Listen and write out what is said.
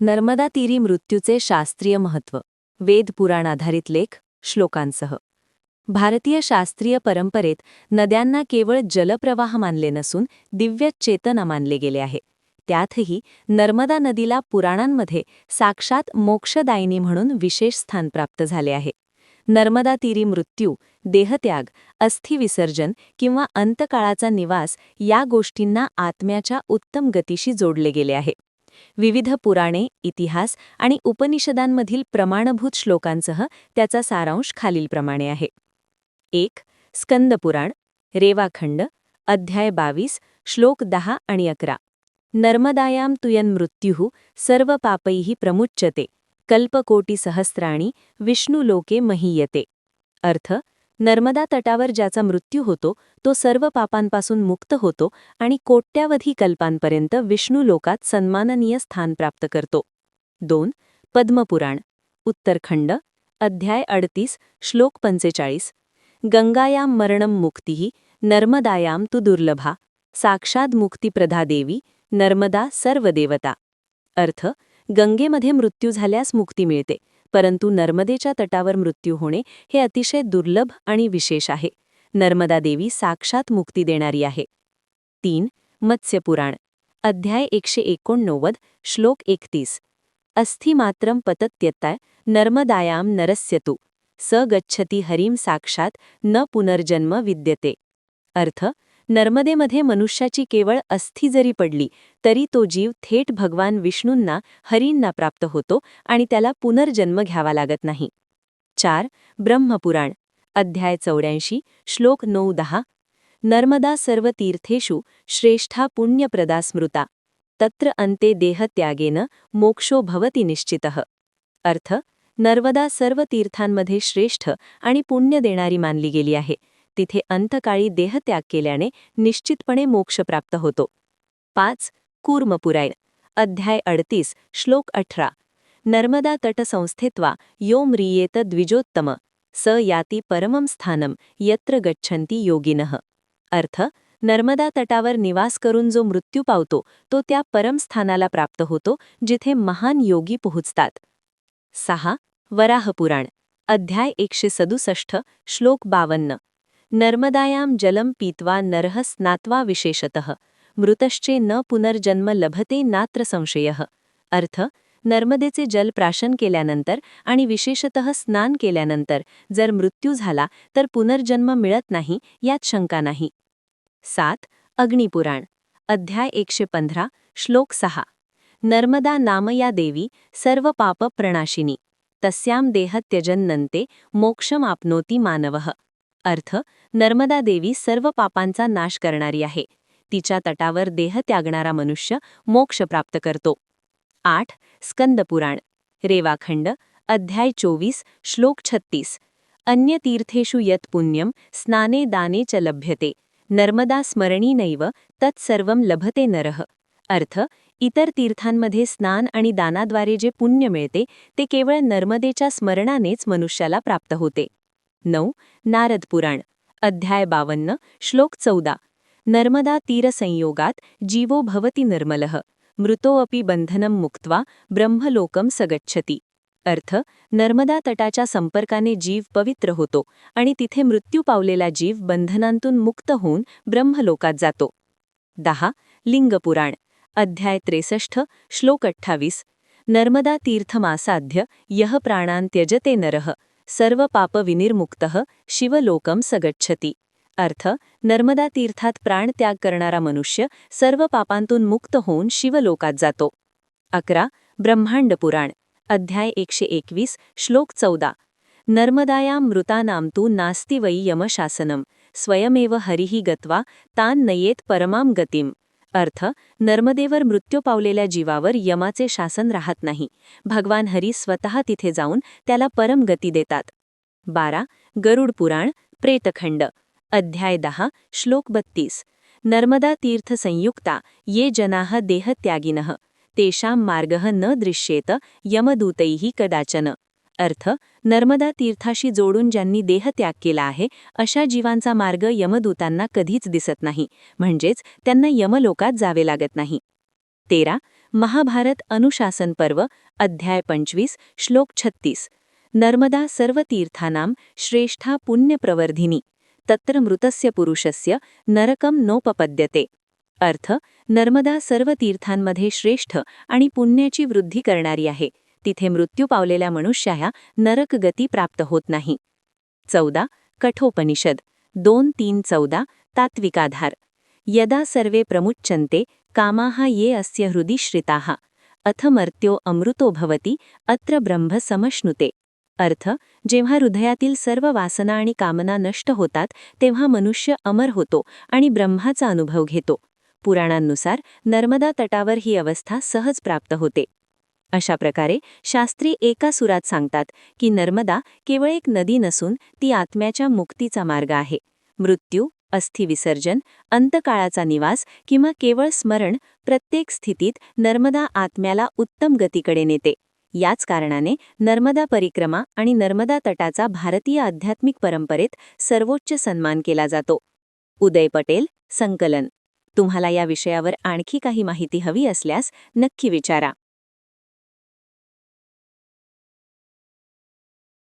नर्मदा तीरी मृत्यूचे शास्त्रीय महत्त्व. वेद पुराण आधारित लेख श्लोकांसह. भारतीय शास्त्रीय परंपरेत नद्यांना केवळ जलप्रवाह मानले नसून दिव्य चेतना मानले गेले आहे. त्यातही नर्मदा नदीला पुराणांमध्ये साक्षात मोक्षदायिनी म्हणून विशेष स्थान प्राप्त झाले आहे. नर्मदा तीरी मृत्यू देहत्याग अस्थिविसर्जन किंवा अंतकाळाचा निवास या गोष्टींना आत्म्याच्या उत्तम गतीशी जोडले गेले आहे. विविध पुराणे इतिहास आणि उपनिषदांमधील प्रमाणभूत श्लोकांसह त्याचा सारांश खालीलप्रमाणे आहे. एक स्कंदपुराण रेवाखंड अध्याय बावीस श्लोक दहा आणि अकरा. नर्मदायां तुयन मृत्युः सर्व पापैः प्रमुच्यते कल्पकोटीसहस्राणी विष्णुलोके महीयते. अर्थ नर्मदा तटावर ज्याचा मृत्यू होतो तो सर्व पापांपासून मुक्त होतो आणि कोट्यावधी कल्पांपर्यंत विष्णू लोकात सन्माननीय स्थान प्राप्त करतो. दोन पद्मपुराण. उत्तरखंड. अध्याय अडतीस श्लोक पंचेचाळीस. गंगायां मरणं मुक्ती नर्मदायां तु दुर्लभा. साक्षात मुक्तिप्रधा देवी नर्मदा सर्व देवता अर्थ गंगेमध्ये मृत्यू झाल्यास मुक्ती मिळते. परंतु नर्मदेच्या तटावर मृत्यू होणे हे अतिशय दुर्लभ आणि विशेष आहे. नर्मदा देवी साक्षात मुक्ती देणारी आहे. तीन मत्स्यपुराण. अध्याय एकशे एकोणनव्वद श्लोक एकतीस. अस्थिमात्रम पतत्यत्ताय नर्मदायां नरस्यतु. स गच्छती हरिम साक्षात न पुनर्जन्म विद्यते. अर्थ नर्मदेमध्ये मनुष्याची केवळ अस्थि जरी पडली तरी तो जीव थेट भगवान विष्णूंना हरींना प्राप्त होतो आणि त्याला पुनर्जन्म घ्यावा लागत नाही. चार ब्रह्मपुराण. अध्याय चौऱ्याऐंशी श्लोक नऊ दहा. नर्मदा सर्व तीर्थेषु श्रेष्ठा पुण्यप्रदा स्मृता. तत्र अंते देहत्यागेन मोक्षो भवती निश्चितः. अर्थ नर्मदा सर्व तीर्थांमध्ये श्रेष्ठ आणि पुण्य देणारी मानली गेली आहे. तिथे अंतकाळी देहत्याग केल्याने निश्चितपणे मोक्ष प्राप्त होतो. पाच. कूर्मपुराण. अध्याय अडतीस श्लोक अठरा. नर्मदा तटसंस्थेत्वा यो म्रियेत द्विजोत्तम. स याती परमं स्थानम यत्र गच्छंती योगिनः. अर्थ नर्मदा तटावर निवास करून जो मृत्यू पावतो तो त्या परमस्थानाला प्राप्त होतो जिथे महान योगी पोहोचतात. सहा. वराहपुराण. अध्याय एकशे सदुसष्ट श्लोक बावन्न. नर्मदायां जलं पीत्वा नरः स्नात्वा विशेषतः मृतश्चे न पुनर्जन्म लभते नात्र संशय. अर्थ नर्मदेचे जल प्राशन केल्यानंतर आणि विशेषतः स्नान केल्यानंतर जर मृत्यू झाला तर पुनर्जन्म मिळत नाही यात शंका नाही. सात अग्निपुराण. अध्याय एकशे पंधरा श्लोक सहा. नर्मदा नामया देवी सर्व पाप प्रणाशिनी. तस्याम देह त्यजन्नंते मोक्षम आपनोती मानवः. अर्थ नर्मदा देवी सर्व पापांचा नाश करणारी आहे. तिच्या तटावर देह त्यागणारा मनुष्य मोक्ष प्राप्त करतो. आठ स्कंदपुराण. रेवाखंड अध्याय चोवीस श्लोक छत्तीस. अन्य तीर्थेषु यत पुण्यम स्नाने दाने च लभ्यते. नर्मदा स्मरणीनैव तत्सर्व लभते नरः. अर्थ इतर तीर्थांमध्ये स्नान आणि दानाद्वारे जे पुण्य मिळते ते केवळ नर्मदेच्या स्मरणानेच मनुष्याला प्राप्त होते. नऊ नारद पुराण अध्याय बावन्न श्लोक चौदा. नर्मदा तीरसंयोगात जीवो भवती निर्मलः मृतोऽपि बंधनं मुक्त्वा ब्रह्मलोकम सगच्छती. अर्थ नर्मदा तटाच्या संपर्काने जीव पवित्र होतो आणि तिथे मृत्यू पावलेला जीव बंधनांतून मुक्त होऊन ब्रह्मलोकात जातो. दहा लिंगपुराण अध्याय त्रेसष्ट श्लोक अठ्ठावीस. नर्मदा तीर्थमासाध्य यह प्राणान त्यजते नरः सर्व पाप विनिर्मुक्तः शिवलोकम सगच्छती. अर्थ नर्मदा तीर्थात प्राण त्याग करणारा मनुष्य सर्व पापांतून मुक्त होऊन शिवलोकात जातो. अकरा ब्रह्मांड पुराण. अध्याय एकशे एकवीस श्लोक चौदा. नर्मदायां मृतानां तु नास्ति वै यमशासनम. स्वयमेव हरिही गत्वा तान नयेत परमां गतीम. अर्थ नर्मदेवर मृत्यू पावलेल्या जीवावर यमाचे शासन राहत नाही. भगवान हरी स्वतः तिथे जाऊन त्याला परम गती देतात. बारा गरुड पुराण प्रेतखंड. अध्याय दहा श्लोक बत्तीस. नर्मदा तीर्थ संयुक्ता ये जनाः देहत्यागिनः. तेषां मार्गः न दृश्येत यमदूतैः कदाचन. अर्थ नर्मदा तीर्थाशी जोडून ज्यांनी देहत्याग केला आहे अशा जीवांचा मार्ग यमदूतांना कधीच दिसत नाही म्हणजेच त्यांना यमलोकात जावे लागत नाही. तेरा महाभारत अनुशासन पर्व अध्याय पंचवीस श्लोक छत्तीस. नर्मदा सर्व तीर्थानां श्रेष्ठा पुण्यप्रवर्धिनी तत्र मृतस्य पुरुषस्य नरकम नोपपद्यते. अर्थ नर्मदा सर्व तीर्थांमध्ये श्रेष्ठ आणि पुण्याची वृद्धी करणारी आहे. तिथे मृत्यू पावलेल्या मनुष्याया नरक गती प्राप्त होत नाही. चौदा. कठोपनिषद. दोन तीन चौदा. तात्विकाधार. यदा सर्वे प्रमुच्यन्ते कामाः ये अस्य हृदि श्रिताः. अथ मर्त्यो अमृतो भवति अत्र ब्रह्म समश्नुते. अर्थ. जेव्हा हृदयातील सर्व वासना आणि कामना नष्ट होतात तेव्हा मनुष्य अमर होतो आणि ब्रह्माचा अनुभव घेतो. पुराणांनुसार नर्मदा तटावर ही अवस्था सहज प्राप्त होते. अशा प्रकारे शास्त्री एका सुरात सांगतात की नर्मदा केवळ एक नदी नसून ती आत्म्याच्या मुक्तीचा मार्ग आहे. मृत्यू अस्थिविसर्जन अंतकाळाचा निवास किंवा केवळ स्मरण प्रत्येक स्थितीत नर्मदा आत्म्याला उत्तम गतीकडे नेते. याच कारणाने नर्मदा परिक्रमा आणि नर्मदा तटाचा भारतीय आध्यात्मिक परंपरेत सर्वोच्च सन्मान केला जातो. उदय पटेल संकलन. तुम्हाला या विषयावर आणखी काही माहिती हवी असल्यास नक्की विचारा.